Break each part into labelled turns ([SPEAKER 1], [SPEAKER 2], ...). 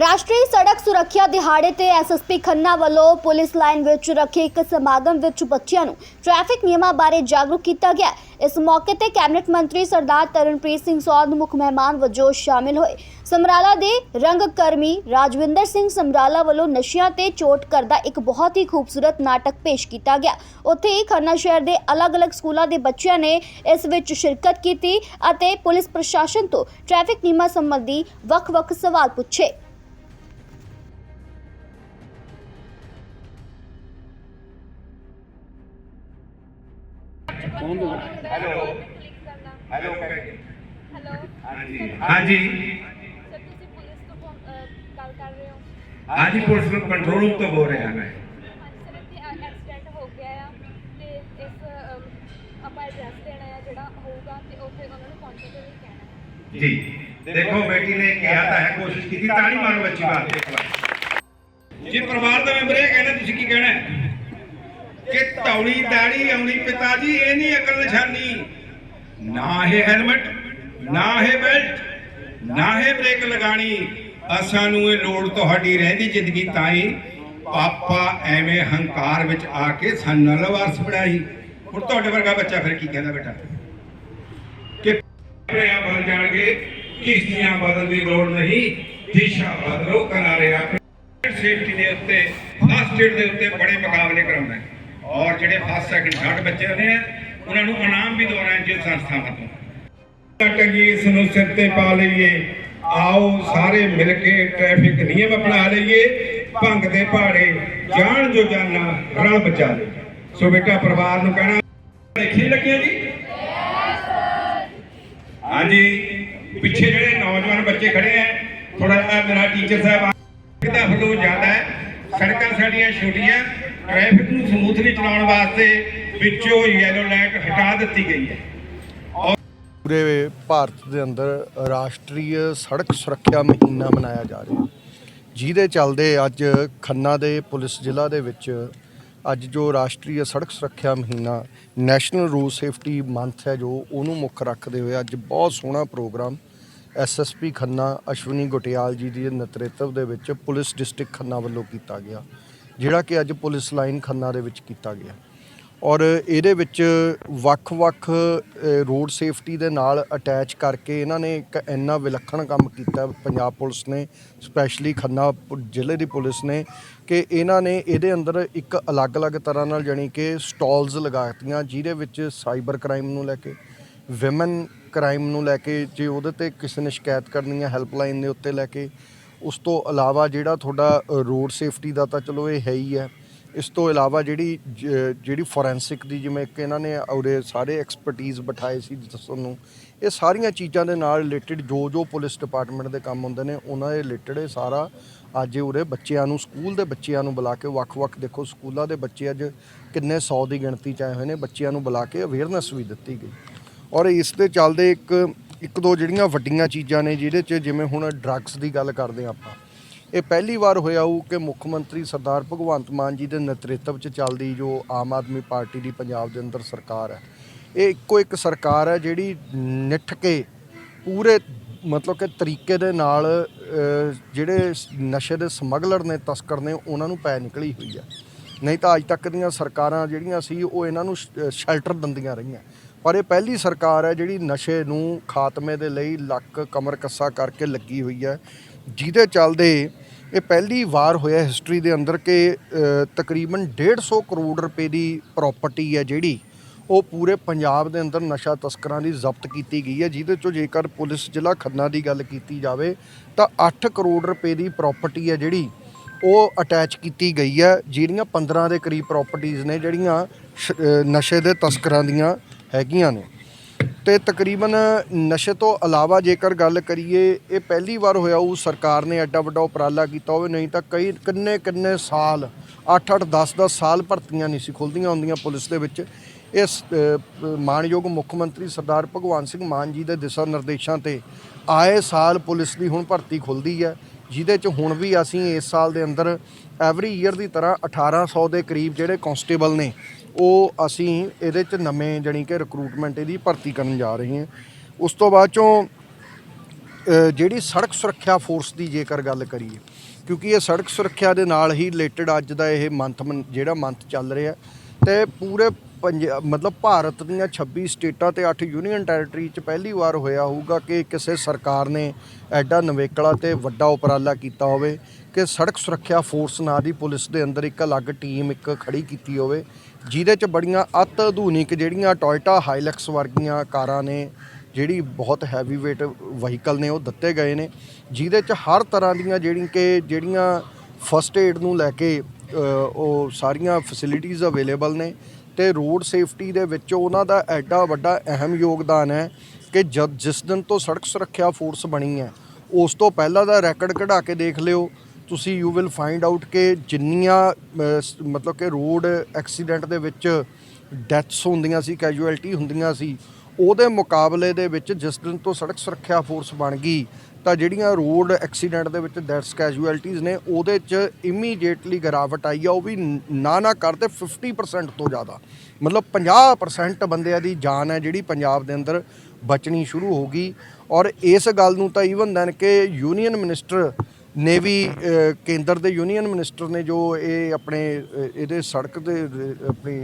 [SPEAKER 1] ਰਾਸ਼ਟਰੀ ਸੜਕ ਸੁਰੱਖਿਆ ਦਿਹਾੜੇ ਤੇ ਐਸਐਸਪੀ ਖੰਨਾ ਵੱਲੋਂ ਪੁਲਿਸ ਲਾਈਨ ਵਿੱਚ ਰੱਖੇ ਇੱਕ ਸਮਾਗਮ ਵਿੱਚ ਬੱਚਿਆਂ ਨੂੰ ਟ੍ਰੈਫਿਕ ਨਿਯਮਾਂ ਬਾਰੇ ਜਾਗਰੂਕ ਕੀਤਾ ਗਿਆ। ਇਸ ਮੌਕੇ ਤੇ ਕੈਬਨਿਟ ਮੰਤਰੀ ਸਰਦਾਰ ਤਰਨਪ੍ਰੀਤ ਸਿੰਘ ਸੌਧ ਮੁੱਖ ਮਹਿਮਾਨ ਵਜੋਂ ਸ਼ਾਮਿਲ ਹੋਏ। ਸਮਰਾਲਾ ਦੇ ਰੰਗ ਕਰਮੀ ਰਾਜਵਿੰਦਰ ਸਿੰਘ ਸਮਰਾਲਾ ਵੱਲੋਂ ਨਸ਼ਿਆਂ ਤੇ ਚੋਟ ਕਰਦਾ ਇੱਕ ਬਹੁਤ ਹੀ ਖੂਬਸੂਰਤ ਨਾਟਕ ਪੇਸ਼ ਕੀਤਾ ਗਿਆ। ਉੱਥੇ ਹੀ ਖੰਨਾ ਸ਼ਹਿਰ ਦੇ ਅਲੱਗ-ਅਲੱਗ ਸਕੂਲਾਂ ਦੇ ਬੱਚਿਆਂ ਨੇ ਇਸ ਵਿੱਚ ਸ਼ਿਰਕਤ ਕੀਤੀ ਅਤੇ ਪੁਲਿਸ ਪ੍ਰਸ਼ਾਸਨ ਤੋਂ ਟ੍ਰੈਫਿਕ ਨਿਯਮਾਂ ਸੰਬੰਧੀ ਵੱਖ-ਵੱਖ ਸਵਾਲ ਪੁੱਛੇ।
[SPEAKER 2] ਹੈਲੋ। ਹੈਲੋ।
[SPEAKER 3] ਹੈਲੋ
[SPEAKER 2] ਹਾਂਜੀ। ਹਾਂਜੀ।
[SPEAKER 3] ਸਰ ਤੁਸੀਂ ਪੁਲਿਸ ਤੋਂ ਫੋਨ ਅਹ, ਗੱਲ ਕਰ ਰਹੇ ਹੋ?
[SPEAKER 2] ਹਾਂਜੀ ਪੁਲਿਸ ਨੂੰ ਕੰਟਰੋਲ ਰੂਮ ਤੋਂ ਬੋਲ ਰਿਹਾ ਮੈਂ।
[SPEAKER 3] ਹਾਂਜੀ ਸਰ ਇੱਥੇ ਐਕਸੀਡੈਂਟ ਹੋ ਗਿਆ ਆ ਤੇ ਇਸ ਅਮ, ਆਪਾਂ ਐਡਰੈਸ ਦੇਣਾ ਆ ਜਿਹੜਾ ਹੋਊਗਾ ਤੇ ਉੱਥੇ ਉਹਨਾਂ ਨੂੰ ਪਹੁੰਚਣ ਦੇ ਲਈ ਕਹਿਣਾ ਹੈ
[SPEAKER 2] ਜੀ। ਦੇਖੋ ਬੇਟੀ ਨੇ ਕਿਹਾ ਤਾਂ ਹੈ ਕੋਸ਼ਿਸ਼ ਕੀਤੀ ਤਾੜੀ ਮਾਰੋ ਬੱਚੀ ਬਾਤ ਇੱਕ ਵਾਰ ਜੀ ਪਰਿਵਾਰ ਦਾ ਮੈਂਬਰ ਇਹ ਕਹਿਣਾ ਤੁਸੀਂ ਕੀ ਕਹਿਣਾ ਹੈ? ਕਿ ਤੌਲੀ ਦਾੜੀ ਆਉਣੀ ਪਿਤਾ ਜੀ ਇਹ ਨਹੀਂ ਅਕਲ ਨਿਸ਼ਾਨੀ। ਨਾ ਇਹ ਹੈਲਮਟ, ਨਾ ਇਹ ਬੈਲਟ, ਨਾ ਇਹ ਬ੍ਰੇਕ ਲਗਾਣੀ ਅਸਾਂ ਨੂੰ ਇਹ ਲੋੜ ਤੁਹਾਡੀ ਰਹਿੰਦੀ ਜ਼ਿੰਦਗੀ ਤਾਂ ਹੀ ਪਾਪਾ ਐਵੇਂ ਹੰਕਾਰ ਵਿੱਚ ਆ ਕੇ ਸਾਨੂੰ ਲਵਾਰਸ ਬਣਾਈ। ਹੁਣ ਤੁਹਾਡੇ ਵਰਗਾ ਬੱਚਾ ਫਿਰ ਕੀ ਕਹਿੰਦਾ ਬੇਟਾ? ਕਿ ਪ੍ਰੇਮ ਬਣ ਜਾਣਗੇ, ਕਿਸ਼ਤੀਆਂ ਬਦਲਣ ਦੀ ਲੋੜ ਨਹੀਂ। ਦਿਸ਼ਾ ਬਦਲੋ ਕਿਨਾਰੇ ਆਪਣੇ ਸੇਫਟੀ ਦੇ ਉੱਤੇ ਫਸਟ ਏਡ ਦੇ ਉੱਤੇ ਬੜੇ ਮੁਕਾਬਲੇ ਕਰਾਉਣਾ ਹੈ ਔਰ ਜਿਹੜੇ ਫਸਟ ਸੈਕਿੰਡ ਥਰਡ ਬੱਚੇ ਆ ਉਹਨਾਂ ਨੂੰ ਇਨਾਮ ਵੀ ਦਵਾਉਣਾ ਹੈ ਜਿਸ ਸੰਸਥਾਵਾਂ ਤੋਂ ਟੰਗੀ ਇਸ ਨੂੰ ਸਿਰ ਤੇ ਪਾ ਲਈਏ। ਆਓ ਸਾਰੇ ਮਿਲ ਕੇ ਟ੍ਰੈਫਿਕ ਨਿਯਮ ਅਪਣਾ ਲਈਏ। ਭੰਗ ਦੇ ਪਹਾੜੇ ਜਾਣ ਜੋ ਜਾਨਾ ਰਲ ਬਚਾ ਲਈਏ। ਸੋ ਬੇਟਾ ਪਰਿਵਾਰ ਨੂੰ ਕਹਿਣਾ ਦੇਖੀ ਲੱਗਿਆ ਜੀ? ਹਾਂਜੀ। ਪਿੱਛੇ ਜਿਹੜੇ ਨੌਜਵਾਨ ਬੱਚੇ ਖੜੇ ਆ ਥੋੜਾ ਜਿਹਾ ਮੇਰਾ ਟੀਚਰ ਸਾਹਿਬ ਕਿਤਾ ਫਲੋ ਜ਼ਿਆਦਾ ਹੈ। ਸੜਕਾਂ ਸਾਡੀਆਂ ਛੋਟੀਆਂ ਟ੍ਰੈਫਿਕ ਨੂੰ ਸਮੂਥਲੀ ਚਲਾਉਣ ਵਾਸਤੇ ਵਿੱਚੋਂ ਯੈਲੋ ਲਾਈਟ ਹਟਾ ਦਿੱਤੀ ਗਈ ਹੈ।
[SPEAKER 4] ਪੂਰੇ ਭਾਰਤ ਦੇ ਅੰਦਰ ਰਾਸ਼ਟਰੀ ਸੜਕ ਸੁਰੱਖਿਆ ਮਹੀਨਾ ਮਨਾਇਆ ਜਾ ਰਿਹਾ ਜਿਹਦੇ ਚੱਲਦੇ ਅੱਜ ਖੰਨਾ ਦੇ ਪੁਲਿਸ ਜ਼ਿਲ੍ਹਾ ਦੇ ਵਿੱਚ ਅੱਜ ਜੋ ਰਾਸ਼ਟਰੀ ਸੜਕ ਸੁਰੱਖਿਆ ਮਹੀਨਾ ਨੈਸ਼ਨਲ ਰੋਡ ਸੇਫਟੀ ਮੰਥ ਹੈ, ਜੋ ਉਹਨੂੰ ਮੁੱਖ ਰੱਖਦੇ ਹੋਏ ਅੱਜ ਬਹੁਤ ਸੋਹਣਾ ਪ੍ਰੋਗਰਾਮ ਐਸਐਸਪੀ ਖੰਨਾ ਅਸ਼ਵਨੀ ਗੁਟਿਆਲ ਜੀ ਦੇ ਨੇਤਰਤਵ ਦੇ ਵਿੱਚ ਪੁਲਿਸ ਡਿਸਟ੍ਰਿਕਟ ਖੰਨਾ ਵੱਲੋਂ ਕੀਤਾ ਗਿਆ। ਜਿਹੜਾ ਕਿ ਅੱਜ ਪੁਲਿਸ ਲਾਈਨ ਖੰਨਾ ਦੇ ਵਿੱਚ ਕੀਤਾ ਗਿਆ। ਔਰ ਇਹਦੇ ਵਿੱਚ ਵੱਖ-ਵੱਖ ਰੋਡ ਸੇਫਟੀ ਦੇ ਨਾਲ ਅਟੈਚ ਕਰਕੇ ਇਹਨਾਂ ਨੇ ਇੱਕ ਇੰਨਾ ਵਿਲੱਖਣ ਕੰਮ ਕੀਤਾ ਪੰਜਾਬ ਪੁਲਿਸ ਨੇ, ਸਪੈਸ਼ਲੀ ਖੰਨਾ ਪੁ- ਜ਼ਿਲ੍ਹੇ ਦੀ ਪੁਲਿਸ ਨੇ, ਕਿ ਇਹਨਾਂ ਨੇ ਇਹਦੇ ਅੰਦਰ ਇੱਕ ਅਲੱਗ-ਅਲੱਗ ਤਰ੍ਹਾਂ ਨਾਲ ਜਾਣੀ ਕਿ ਸਟਾਲਸ ਲਗਾਤੀਆਂ ਜਿਹਦੇ ਵਿੱਚ ਸਾਈਬਰ ਕ੍ਰਾਈਮ ਨੂੰ ਲੈ ਕੇ, ਵਿਮਨ ਕ੍ਰਾਈਮ ਨੂੰ ਲੈ ਕੇ, ਜੇ ਉਹਦੇ ਤੇ ਕਿਸੇ ਨੇ ਸ਼ਿਕਾਇਤ ਕਰਨੀ ਹੈ ਹੈਲਪਲਾਈਨ ਦੇ ਉੱਤੇ ਲੈ ਕੇ ਉਸ ਤੋਂ ਇਲਾਵਾ ਜਿਹੜਾ ਤੁਹਾਡਾ ਰੋਡ ਸੇਫਟੀ ਦਾ ਤਾਂ ਚਲੋ ਇਹ ਹੈ ਹੀ ਹੈ। ਇਸ ਤੋਂ ਇਲਾਵਾ ਜਿਹੜੀ ਜਿਹੜੀ ਫੋਰੈਂਸਿਕ ਦੀ ਜਿਵੇਂ ਕਿ ਇਹਨਾਂ ਨੇ ਉਹਦੇ ਸਾਰੇ ਐਕਸਪਰਟੀਜ਼ ਬਿਠਾਏ ਸੀ ਦੱਸਣ ਨੂੰ, ਇਹ ਸਾਰੀਆਂ ਚੀਜ਼ਾਂ ਦੇ ਨਾਲ ਰਿਲੇਟਡ ਜੋ ਜੋ ਪੁਲਿਸ ਡਿਪਾਰਟਮੈਂਟ ਦੇ ਕੰਮ ਹੁੰਦੇ ਨੇ, ਉਹਨਾਂ ਦੇ ਰਿਲੇਟਡ ਇਹ ਸਾਰਾ ਅੱਜ ਉਰੇ ਬੱਚਿਆਂ ਨੂੰ ਸਕੂਲ ਦੇ ਬੱਚਿਆਂ ਨੂੰ ਬੁਲਾ ਕੇ ਵੱਖ-ਵੱਖ ਦੇਖੋ, ਸਕੂਲਾਂ ਦੇ ਬੱਚੇ ਅੱਜ ਕਿੰਨੇ 100 ਦੀ ਗਿਣਤੀ ਚ ਆਏ ਹੋਏ ਨੇ, ਬੱਚਿਆਂ ਨੂੰ ਬੁਲਾ ਕੇ ਅਵੇਅਰਨੈਸ ਵੀ ਦਿੱਤੀ ਗਈ। ਔਰ ਇਸ ਦੇ ਚੱਲਦੇ ਇੱਕ ਇੱਕ ਦੋ ਜਿਹੜੀਆਂ ਵੱਡੀਆਂ ਚੀਜ਼ਾਂ ਨੇ ਜਿਹਦੇ 'ਚ ਜਿਵੇਂ ਹੁਣ ਡਰੱਗਸ ਦੀ ਗੱਲ ਕਰਦੇ ਹਾਂ ਆਪਾਂ, ਇਹ ਪਹਿਲੀ ਵਾਰ ਹੋਇਆ ਉਹ ਕਿ ਮੁੱਖ ਮੰਤਰੀ ਸਰਦਾਰ ਭਗਵੰਤ ਮਾਨ ਜੀ ਦੇ ਨੇਤਰਤਵ 'ਚ ਚੱਲਦੀ ਜੋ ਆਮ ਆਦਮੀ ਪਾਰਟੀ ਦੀ ਪੰਜਾਬ ਦੇ ਅੰਦਰ ਸਰਕਾਰ ਹੈ। ਇਹ ਇੱਕੋ ਇੱਕ ਸਰਕਾਰ ਹੈ ਜਿਹੜੀ ਨਿੱਠ ਕੇ ਪੂਰੇ ਮਤਲਬ ਕਿ ਤਰੀਕੇ ਦੇ ਨਾਲ ਜਿਹੜੇ ਨਸ਼ੇ ਦੇ ਸਮਗਲਰ ਨੇ, ਤਸਕਰ ਨੇ, ਉਹਨਾਂ ਨੂੰ ਪੈ ਨਿਕਲੀ ਹੋਈ ਹੈ। ਨਹੀਂ ਤਾਂ ਅੱਜ ਤੱਕ ਦੀਆਂ ਸਰਕਾਰਾਂ ਜਿਹੜੀਆਂ ਸੀ ਉਹ ਇਹਨਾਂ ਨੂੰ ਸ਼ੈਲਟਰ ਦਿੰਦੀਆਂ ਰਹੀਆਂ। ਪਰ ਇਹ ਪਹਿਲੀ ਸਰਕਾਰ ਹੈ ਜਿਹੜੀ ਨਸ਼ੇ ਨੂੰ ਖਾਤਮੇ ਦੇ ਲਈ ਲੱਕ ਕਮਰ ਕੱਸਾ ਕਰਕੇ ਲੱਗੀ ਹੋਈ ਹੈ। ਜਿਹਦੇ ਚੱਲਦੇ ਇਹ ਪਹਿਲੀ ਵਾਰ ਹੋਇਆ ਹਿਸਟਰੀ ਦੇ ਅੰਦਰ ਕਿ ਅ, ਤਕਰੀਬਨ 150 ਕਰੋੜ ਰੁਪਏ ਦੀ ਪ੍ਰਾਪਰਟੀ ਹੈ ਜਿਹੜੀ ਉਹ ਪੂਰੇ ਪੰਜਾਬ ਦੇ ਅੰਦਰ ਨਸ਼ਾ ਤਸਕਰਾਂ ਦੀ ਜ਼ਬਤ ਕੀਤੀ ਗਈ ਹੈ। ਜਿਹਦੇ ਚੋਂ ਜੇਕਰ ਪੁਲਿਸ ਜ਼ਿਲ੍ਹਾ ਖੰਨਾ ਦੀ ਗੱਲ ਕੀਤੀ ਜਾਵੇ ਤਾਂ 8 ਕਰੋੜ ਰੁਪਏ ਦੀ ਪ੍ਰਾਪਰਟੀ ਹੈ ਜਿਹੜੀ ਉਹ ਅਟੈਚ ਕੀਤੀ ਗਈ ਹੈ। ਜਿਹੜੀਆਂ 15 ਦੇ ਕਰੀਬ ਪ੍ਰਾਪਰਟੀਆਂ ਨੇ ਜਿਹੜੀਆਂ ਸ਼- ਨਸ਼ੇ ਦੇ ਤਸਕਰਾਂ ਦੀਆਂ ਹੈਗੀਆਂ ਨੇ। ਤੇ ਤਕਰੀਬਨ ਨਸ਼ੇ ਤੋਂ ਇਲਾਵਾ ਜੇਕਰ ਗੱਲ ਕਰੀਏ ਇਹ ਪਹਿਲੀ ਵਾਰ ਹੋਇਆ ਉਹ ਸਰਕਾਰ ਨੇ ਐਡਾ ਵੱਡਾ ਉਪਰਾਲਾ ਕੀਤਾ ਹੋਵੇ ਨਹੀਂ ਤਾਂ ਕਈ ਕਿੰਨੇ ਕਿੰਨੇ ਸਾਲ 8-8 10-10 ਸਾਲ ਭਰਤੀਆਂ ਨਹੀਂ ਸੀ ਖੁੱਲਦੀਆਂ ਹੁੰਦੀਆਂ ਪੁਲਿਸ ਦੇ ਵਿੱਚ। ਇਸ ਅ, ਮਾਣਯੋਗ ਮੁੱਖ ਮੰਤਰੀ ਸਰਦਾਰ ਭਗਵੰਤ ਸਿੰਘ ਮਾਨ ਜੀ ਦੇ ਦਿਸ਼ਾ ਨਿਰਦੇਸ਼ਾਂ ਤੇ ਆਏ ਸਾਲ ਪੁਲਿਸ ਦੀ ਹੁਣ ਭਰਤੀ ਖੁੱਲਦੀ ਹੈ ਜਿਹਦੇ ਚ ਹੁਣ ਵੀ ਅਸੀਂ ਇਸ ਸਾਲ ਦੇ ਅੰਦਰ ਐਵਰੀ ਈਅਰ ਦੀ ਤਰ੍ਹਾਂ 1800 ਦੇ ਕਰੀਬ ਜਿਹੜੇ ਕਾਂਸਟੇਬਲ ਨੇ ਉਹ ਅਸੀਂ ਇਹਦੇ ਚ ਨਵੇਂ ਜਾਣੀ ਕਿ ਰਿਕਰੂਟਮੈਂਟ ਇਹਦੀ ਭਰਤੀ ਕਰਨ ਜਾ ਰਹੇ ਹਾਂ। ਉਸ ਤੋਂ ਬਾਅਦ ਚੋਂ ਜਿਹੜੀ ਸੜਕ ਸੁਰੱਖਿਆ ਫੋਰਸ ਦੀ ਜੇਕਰ ਗੱਲ ਕਰੀਏ, ਕਿਉਂਕਿ ਇਹ ਸੜਕ ਸੁਰੱਖਿਆ ਦੇ ਨਾਲ ਹੀ ਰਿਲੇਟਡ ਅੱਜ ਦਾ ਇਹ ਮੰਥ ਮਨ- ਜਿਹੜਾ ਮੰਥ ਚੱਲ ਰਿਹਾ ਤੇ ਪੂਰੇ ਪੰਜਾਬ ਮਤਲਬ ਭਾਰਤ ਦੀਆਂ 26 ਸਟੇਟਾਂ ਤੇ 8 ਯੂਨੀਅਨ ਟੈਰੀਟਰੀ 'ਚ ਪਹਿਲੀ ਵਾਰ ਹੋਇਆ ਹੋਊਗਾ ਕਿ ਕਿਸੇ ਸਰਕਾਰ ਨੇ ਐਡਾ ਨਵੇਕਲਾ ਤੇ ਵੱਡਾ ਉਪਰਾਲਾ ਕੀਤਾ ਹੋਵੇ ਕਿ ਸੜਕ ਸੁਰੱਖਿਆ ਫੋਰਸ ਨਾਂ ਦੀ ਪੁਲਿਸ ਦੇ ਅੰਦਰ ਇੱਕ ਅਲੱਗ ਟੀਮ ਇੱਕ ਖੜੀ ਕੀਤੀ ਹੋਵੇ। ਜਿਹਦੇ 'ਚ ਬੜੀਆਂ ਅਤ ਆਧੁਨਿਕ ਜਿਹੜੀਆਂ ਟੋਇਟਾ ਹਾਈਲੈਕਸ ਵਰਗੀਆਂ ਕਾਰਾਂ ਨੇ, ਜਿਹੜੀ ਬਹੁਤ ਹੈਵੀ weight ਵਹੀਕਲ ਨੇ, ਉਹ ਦਿੱਤੇ ਗਏ ਨੇ। ਜਿਹਦੇ 'ਚ ਹਰ ਤਰ੍ਹਾਂ ਦੀਆਂ ਜਿਹੜੀ ਕਿ ਜਿਹੜੀਆਂ ਫਸਟ ਏਡ ਨੂੰ ਲੈ ਕੇ ਉਹ ਸਾਰੀਆਂ ਫੈਸਿਲਿਟੀਆਂ ਅਵੇਲੇਬਲ ਨੇ ਤੇ ਰੋਡ ਸੇਫਟੀ ਦੇ ਵਿੱਚ ਉਹਨਾਂ ਦਾ ਐਡਾ ਵੱਡਾ ਅਹਿਮ ਯੋਗਦਾਨ ਹੈ ਕਿ ਜਦ ਜਿਸ ਦਿਨ ਤੋਂ ਸੜਕ ਸੁਰੱਖਿਆ ਫੋਰਸ ਬਣੀ ਹੈ, ਉਸ ਤੋਂ ਪਹਿਲਾਂ ਦਾ ਰੈਕੋਰਡ ਕਢਾ ਕੇ ਦੇਖ ਲਿਓ। ਤੁਸੀਂ ਯੂ ਵਿਲ ਫਾਈਂਡ ਆਊਟ ਕਿ ਜਿੰਨੀਆਂ ਮਤਲਬ ਕਿ ਰੋਡ ਐਕਸੀਡੈਂਟ ਦੇ ਵਿੱਚ ਡੈਥਸ ਹੁੰਦੀਆਂ ਸੀ ਕੈਜੂਅਲਟੀ ਹੁੰਦੀਆਂ ਸੀ, ਉਹਦੇ ਮੁਕਾਬਲੇ ਦੇ ਵਿੱਚ ਜਿਸ ਦਿਨ ਤੋਂ ਸੜਕ ਸੁਰੱਖਿਆ ਫੋਰਸ ਬਣ ਗਈ, ਤਾਂ ਜਿਹੜੀਆਂ ਰੋਡ ਐਕਸੀਡੈਂਟ ਦੇ ਵਿੱਚ ਡੈਥਸ ਕੈਜੂਅਲਟੀਜ਼ ਨੇ, ਉਹਦੇ 'ਚ ਇਮੀਡੀਏਟਲੀ ਗਿਰਾਵਟ ਆਈ ਆ, ਉਹ ਵੀ ਨਾ ਨਾ ਕਰਦੇ 50% ਤੋਂ ਜ਼ਿਆਦਾ। ਮਤਲਬ 50% ਬੰਦਿਆਂ ਦੀ ਜਾਨ ਹੈ ਜਿਹੜੀ ਪੰਜਾਬ ਦੇ ਅੰਦਰ ਬਚਣੀ ਸ਼ੁਰੂ ਹੋ ਗਈ। ਔਰ ਇਸ ਗੱਲ ਨੂੰ ਤਾਂ ਈਵਨ ਦੈਨ ਕਿ ਯੂਨੀਅਨ ਮਿਨਿਸਟਰ ਨੇ ਵੀ ਕੇਂਦਰ ਦੇ ਯੂਨੀਅਨ ਮਿਨਿਸਟਰ ਨੇ ਜੋ ਇਹ ਆਪਣੇ ਇਹਦੇ ਸੜਕ ਦੇ ਆਪਣੀ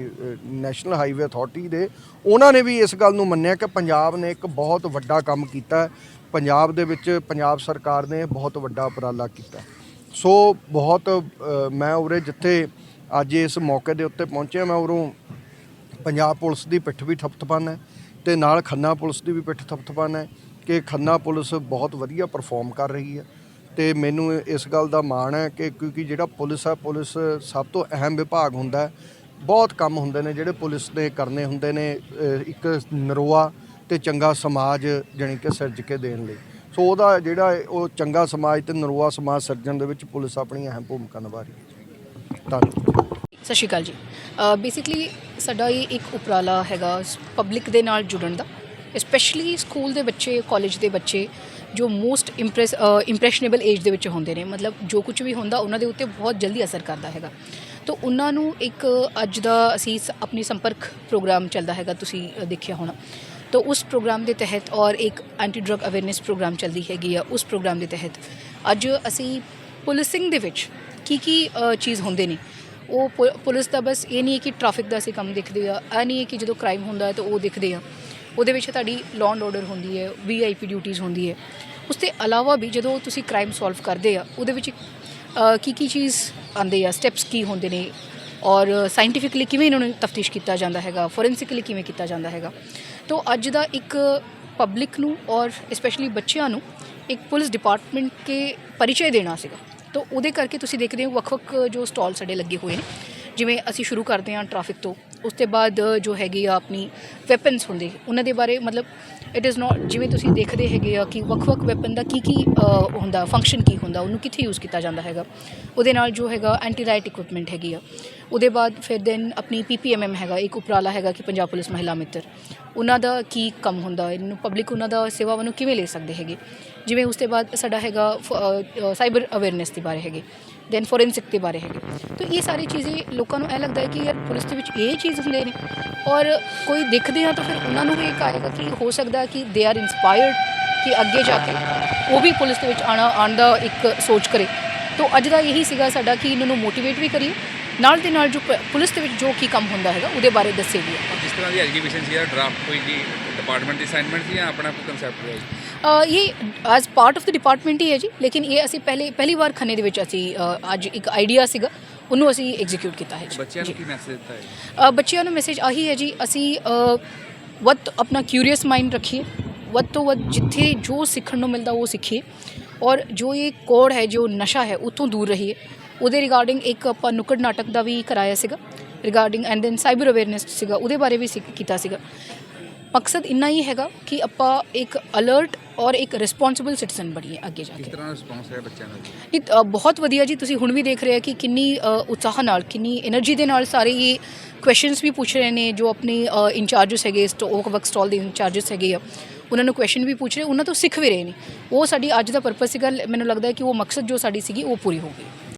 [SPEAKER 4] ਨੈਸ਼ਨਲ ਹਾਈਵੇ ਅਥਾਰਟੀ ਦੇ, ਉਹਨਾਂ ਨੇ ਵੀ ਇਸ ਗੱਲ ਨੂੰ ਮੰਨਿਆ ਕਿ ਪੰਜਾਬ ਨੇ ਇੱਕ ਬਹੁਤ ਵੱਡਾ ਕੰਮ ਕੀਤਾ ਪੰਜਾਬ ਦੇ ਵਿੱਚ ਪੰਜਾਬ ਸਰਕਾਰ ਨੇ ਬਹੁਤ ਵੱਡਾ ਉਪਰਾਲਾ ਕੀਤਾ। ਸੋ ਬਹੁਤ ਮੈਂ ਉਰੇ ਜਿੱਥੇ ਅੱਜ ਇਸ ਮੌਕੇ ਦੇ ਉੱਤੇ ਪਹੁੰਚਿਆ, ਮੈਂ ਉਰੋਂ ਪੰਜਾਬ ਪੁਲਿਸ ਦੀ ਪਿੱਠ ਵੀ ਥਪਥਪਾਨ ਹੈ ਤੇ ਨਾਲ ਖੰਨਾ ਪੁਲਿਸ ਦੀ ਵੀ ਪਿੱਠ ਥਪਥਪਾਨ ਹੈ ਕਿ ਖੰਨਾ ਪੁਲਿਸ ਬਹੁਤ ਵਧੀਆ ਪਰਫਾਰਮ ਕਰ ਰਹੀ ਹੈ। ਤੇ ਮੈਨੂੰ ਇਸ ਗੱਲ ਦਾ ਮਾਣ ਹੈ ਕਿ ਕਿਉਂਕਿ ਜਿਹੜਾ ਪੁਲਿਸ ਹੈ, ਪੁਲਿਸ ਸਭ ਤੋਂ ਅਹਿਮ ਵਿਭਾਗ ਹੁੰਦਾ ਬਹੁਤ ਕੰਮ ਹੁੰਦੇ ਨੇ ਜਿਹੜੇ ਪੁਲਿਸ ਨੇ ਕਰਨੇ ਹੁੰਦੇ ਨੇ ਇੱਕ ਨਰੋਆ ਤੇ ਚੰਗਾ ਸਮਾਜ ਜਾਣੀ ਕਿ ਸਿਰਜ ਕੇ ਦੇਣ ਲਈ। ਸੋ ਉਹਦਾ ਜਿਹੜਾ ਉਹ ਚੰਗਾ ਸਮਾਜ ਤੇ ਨਰੋਆ ਸਮਾਜ ਸਿਰਜਣ ਦੇ ਵਿੱਚ ਪੁਲਿਸ ਆਪਣੀ ਅਹਿਮ ਭੂਮਿਕਾ ਨਿਭਾ ਰਹੀ ਹੈ। ਧੰਨਵਾਦ।
[SPEAKER 5] ਸਤਿ ਸ਼੍ਰੀ ਅਕਾਲ ਜੀ। ਬੇਸਿਕਲੀ ਸਾਡਾ ਇਹ ਇੱਕ ਉਪਰਾਲਾ ਹੈਗਾ ਪਬਲਿਕ ਦੇ ਨਾਲ ਜੁੜਨ ਦਾ ਸਪੈਸ਼ਲੀ ਸਕੂਲ ਦੇ ਬੱਚੇ ਕਾਲਜ ਦੇ ਬੱਚੇ ਜੋ ਮੋਸਟ ਇੰਪ੍ਰੈਸ ਇੰਪ੍ਰੈਸ਼ਨੇਬਲ ਏਜ ਦੇ ਵਿੱਚ ਹੁੰਦੇ ਨੇ। ਮਤਲਬ ਜੋ ਕੁਝ ਵੀ ਹੁੰਦਾ, ਉਹਨਾਂ ਦੇ ਉੱਤੇ ਬਹੁਤ ਜਲਦੀ ਅਸਰ ਕਰਦਾ ਹੈਗਾ। ਤਾਂ ਉਹਨਾਂ ਨੂੰ ਇੱਕ ਅੱਜ ਦਾ ਅਸੀਂ ਸ- ਆਪਣੀ ਸੰਪਰਕ ਪ੍ਰੋਗਰਾਮ ਚੱਲਦਾ ਹੈਗਾ, ਤੁਸੀਂ ਦੇਖਿਆ ਹੋਣਾ। ਤਾਂ ਉਸ ਪ੍ਰੋਗਰਾਮ ਦੇ ਤਹਿਤ ਔਰ ਇੱਕ ਐਂਟੀ ਡਰਗ ਅਵੇਅਰਨੈਸ ਪ੍ਰੋਗਰਾਮ ਚੱਲਦੀ ਹੈਗੀ ਆ ਉਸ ਪ੍ਰੋਗਰਾਮ ਦੇ ਤਹਿਤ। ਅੱਜ ਅਸੀਂ ਪੁਲਿਸਿੰਗ ਦੇ ਵਿੱਚ ਕੀ ਕੀ ਚੀਜ਼ ਹੁੰਦੇ ਨੇ। ਉਹ ਪੁ- ਪੁਲਿਸ ਦਾ ਬਸ ਇਹ ਨਹੀਂ ਹੈ ਕਿ ਟ੍ਰੈਫਿਕ ਦਾ ਅਸੀਂ ਕੰਮ ਦੇਖਦੇ ਆ। ਇਹ ਨਹੀਂ ਹੈ ਕਿ ਜਦੋਂ ਕ੍ਰਾਈਮ ਹੁੰਦਾ ਹੈ ਤਾਂ ਉਹ ਦੇਖਦੇ ਆ। ਉਹਦੇ ਵਿੱਚ ਤੁਹਾਡੀ ਲਾਅ ਐਂਡ ਆਰਡਰ ਹੁੰਦੀ ਹੈ ਵੀਆਈਪੀ ਡਿਊਟੀਆਂ ਹੁੰਦੀ ਹੈ। ਉਸ ਤੋਂ ਇਲਾਵਾ ਵੀ ਜਦੋਂ ਤੁਸੀਂ ਕ੍ਰਾਈਮ ਸੋਲਵ ਕਰਦੇ ਆ, ਉਹਦੇ ਵਿੱਚ ਕੀ ਕੀ ਚੀਜ਼ ਆਉਂਦੇ ਆ? ਸਟੈਪਸ ਕੀ ਹੁੰਦੇ ਨੇ? ਔਰ ਸਾਇੰਟੀਫਿਕਲੀ ਕਿਵੇਂ ਇਹਨਾਂ ਨੂੰ ਤਫਤੀਸ਼ ਕੀਤਾ ਜਾਂਦਾ ਹੈਗਾ? ਫੋਰੈਂਸਿਕਲੀ ਕਿਵੇਂ ਕੀਤਾ ਜਾਂਦਾ ਹੈਗਾ? ਤੋਂ ਅੱਜ ਦਾ ਇੱਕ ਪਬਲਿਕ ਨੂੰ ਔਰ ਸਪੈਸ਼ਲੀ ਬੱਚਿਆਂ ਨੂੰ ਇੱਕ ਪੁਲਿਸ ਡਿਪਾਰਟਮੈਂਟ ਕੇ ਪਰਿਚੈ ਦੇਣਾ ਸੀਗਾ। ਤੋਂ ਉਹਦੇ ਕਰਕੇ ਤੁਸੀਂ ਦੇਖਦੇ ਹੋ ਵੱਖ-ਵੱਖ ਜੋ ਸਟਾਲ ਸਾਡੇ ਲੱਗੇ ਹੋਏ ਨੇ। ਜਿਵੇਂ ਅਸੀਂ ਸ਼ੁਰੂ ਕਰਦੇ ਹਾਂ ਟ੍ਰੈਫਿਕ ਤੋਂ। ਉਸ ਤੋਂ ਬਾਅਦ ਜੋ ਹੈਗੀ ਆ ਆਪਣੀ ਵੈਪਨਸ ਹੁੰਦੇ, ਉਹਨਾਂ ਦੇ ਬਾਰੇ ਮਤਲਬ ਇਟ ਇਜ਼ ਨਾਟ ਜਿਵੇਂ ਤੁਸੀਂ ਦੇਖਦੇ ਹੈਗੇ ਆ ਕਿ ਵੱਖ-ਵੱਖ ਵੈਪਨ ਦਾ ਕੀ ਕੀ ਹੁੰਦਾ ਫੰਕਸ਼ਨ ਕੀ ਹੁੰਦਾ, ਉਹਨੂੰ ਕਿੱਥੇ ਯੂਜ਼ ਕੀਤਾ ਜਾਂਦਾ ਹੈਗਾ। ਉਹਦੇ ਨਾਲ ਜੋ ਹੈਗਾ ਐਂਟੀ ਰਾਈਟ ਇਕਵਿਪਮੈਂਟ ਹੈਗੀ ਆ। ਉਹਦੇ ਬਾਅਦ ਫਿਰ ਦੈਨ ਆਪਣੀ ਪੀਪੀਐਮਐਮ ਹੈਗਾ, ਇੱਕ ਉਪਰਾਲਾ ਹੈਗਾ ਕਿ ਪੰਜਾਬ ਪੁਲਿਸ ਮਹਿਲਾ ਮਿੱਤਰ। ਉਹਨਾਂ ਦਾ ਕੀ ਕੰਮ ਹੁੰਦਾ, ਇਹਨੂੰ ਪਬਲਿਕ ਉਹਨਾਂ ਦਾ ਸੇਵਾਵਾਂ ਨੂੰ ਕਿਵੇਂ ਲੈ ਸਕਦੇ ਹੈਗੇ? ਜਿਵੇਂ ਉਸ ਤੋਂ ਬਾਅਦ ਸਾਡਾ ਹੈਗਾ ਸਾਈਬਰ ਅਵੇਅਰਨੈਸ ਦੇ ਬਾਰੇ ਹੈਗੇ। ਦੈਨ ਫੋਰੈਂਸਿਕ ਦੇ ਬਾਰੇ ਹੈਗੇ। ਤਾਂ ਇਹ ਸਾਰੀ ਚੀਜ਼ਾਂ ਲੋਕਾਂ ਨੂੰ ਇਹ ਲੱਗਦਾ ਹੈ ਕਿ ਯਾਰ ਪੁਲਿਸ ਦੇ ਵਿੱਚ ਇਹ ਚੀਜ਼ ਹੁੰਦੇ ਨੇ। ਔਰ ਕੋਈ ਦੇਖਦੇ ਆ ਤਾਂ ਫਿਰ ਉਹਨਾਂ ਨੂੰ ਵੀ ਇੱਕ ਆਏਗਾ ਕਿ ਹੋ ਸਕਦਾ ਕਿ ਦੇ ਆਰ ਇਨਸਪਾਇਰਡ ਕਿ ਅੱਗੇ ਜਾ ਕੇ ਉਹ ਵੀ ਪੁਲਿਸ ਦੇ ਵਿੱਚ ਆਣਾ, ਆਉਣ ਦਾ ਇੱਕ ਸੋਚ ਕਰੇ। ਤਾਂ ਅੱਜ ਦਾ ਇਹੀ ਸੀਗਾ ਸਾਡਾ ਕਿ ਇਹਨਾਂ ਨੂੰ ਮੋਟੀਵੇਟ ਵੀ ਕਰੀਏ। ਨਾਲ ਦੇ ਨਾਲ ਜੋ ਪ- ਪੁਲਿਸ ਦੇ ਵਿੱਚ ਜੋ ਕੀ ਕੰਮ ਹੁੰਦਾ ਹੈਗਾ, ਉਹਦੇ ਬਾਰੇ ਦੱਸੇ ਵੀ
[SPEAKER 6] ਜਿਸ ਤਰ੍ਹਾਂ ਦੀ ਐਗਜ਼ੀਬਿਸ਼ਨ ਸੀ ਡਰਾਫਟ ਕੋਈ ਜੀ ਡਿਪਾਰਟਮੈਂਟ ਦੀ ਅਸਾਈਨਮੈਂਟ ਸੀ ਜਾਂ ਆਪਣਾ ਕੋਈ ਕਨਸੈਪਟ ਹੈ
[SPEAKER 5] ਇਹ as part of the department ਹੀ ਹੈ ਜੀ ਲੇਕਿਨ ਇਹ ਅਸੀਂ ਪਹਿਲੇ ਪਹਿਲੀ ਵਾਰ ਖੰਨੇ ਦੇ ਵਿੱਚ ਅਸੀਂ ਅੱਜ ਇੱਕ ਆਈਡੀਆ ਸੀਗਾ ਉਹਨੂੰ ਅਸੀਂ ਐਗਜ਼ੀਕਿਊਟ ਕੀਤਾ ਹੈ ਜੀ।
[SPEAKER 6] ਬੱਚਿਆਂ ਨੂੰ। ਕੀ ਮੈਸੇਜ ਦਿੱਤਾ ਹੈ
[SPEAKER 5] ਬੱਚਿਆਂ ਨੂੰ ਮੈਸੇਜ ਆਹੀ ਹੈ ਜੀ ਅਸੀਂ ਵੱਧ ਆਪਣਾ ਕਿਊਰੀਅਸ ਮਾਈਂਡ ਰੱਖੀਏ ਵੱਧ ਤੋਂ ਵੱਧ ਜਿੱਥੇ ਜੋ ਸਿੱਖਣ ਨੂੰ ਮਿਲਦਾ ਉਹ ਸਿੱਖੀਏ ਔਰ ਜੋ ਇਹ ਕੋਡ ਹੈ ਜੋ ਨਸ਼ਾ ਹੈ ਉਤੋਂ ਦੂਰ ਰਹੀਏ ਉਹਦੇ ਰਿਗਾਰਡਿੰਗ ਇੱਕ ਆਪਾਂ ਨੁੱਕੜ ਨਾਟਕ ਦਾ ਵੀ ਕਰਾਇਆ ਸੀਗਾ regarding and then cyber awareness ਸੀਗਾ ਉਹਦੇ ਬਾਰੇ ਵੀ ਸਿੱਖ- ਕੀਤਾ ਸੀਗਾ ਮਕਸਦ ਇੰਨਾ ਹੀ ਹੈਗਾ ਕਿ ਆਪਾਂ ਇੱਕ ਅਲਰਟ ਔਰ ਇੱਕ ਰਿਸਪੌਂਸਿਬਲ ਸਿਟੀਜ਼ਨ ਬਣੀਏ ਅੱਗੇ ਜਾ ਕੇ।
[SPEAKER 6] ਤਰ੍ਹਾਂ ਰਿਸਪੌਂਸ ਹੈ ਬੱਚਿਆਂ ਦਾ?
[SPEAKER 5] ਇਹ ਬਹੁਤ ਵਧੀਆ ਜੀ ਤੁਸੀਂ ਹੁਣ ਵੀ ਦੇਖ ਰਹੇ ਹੋ ਕਿ ਕਿੰਨੀ ਉਤਸ਼ਾਹ ਨਾਲ ਕਿੰਨੀ એનર્ਜੀ ਦੇ ਨਾਲ ਸਾਰੇ ਇਹ ਕੁਐਸਚਨਸ ਵੀ ਪੁੱਛ ਰਹੇ ਨੇ ਜੋ ਆਪਣੇ ਇਨਚਾਰਜਸ ਹੈਗੇ ਸਟੋਕ ਵਰਕ ਸਟਾਲ ਦੇ ਇਨਚਾਰਜਸ ਹੈਗੇ ਆ। ਉਹਨਾਂ ਨੂੰ ਕੁਐਸਚਨ ਵੀ ਪੁੱਛ ਰਹੇ ਉਹਨਾਂ ਤੋਂ ਸਿੱਖ ਵੀ ਰਹੇ ਨੇ। ਉਹ ਸਾਡੀ ਅੱਜ ਦਾ ਪਰਪਸ ਸੀਗਾ ਮੈਨੂੰ ਲੱਗਦਾ ਹੈ ਕਿ ਉਹ ਮਕਸਦ ਜੋ ਸਾਡੀ ਸੀਗੀ ਉਹ ਪੂਰੀ ਹੋ ਗਈ।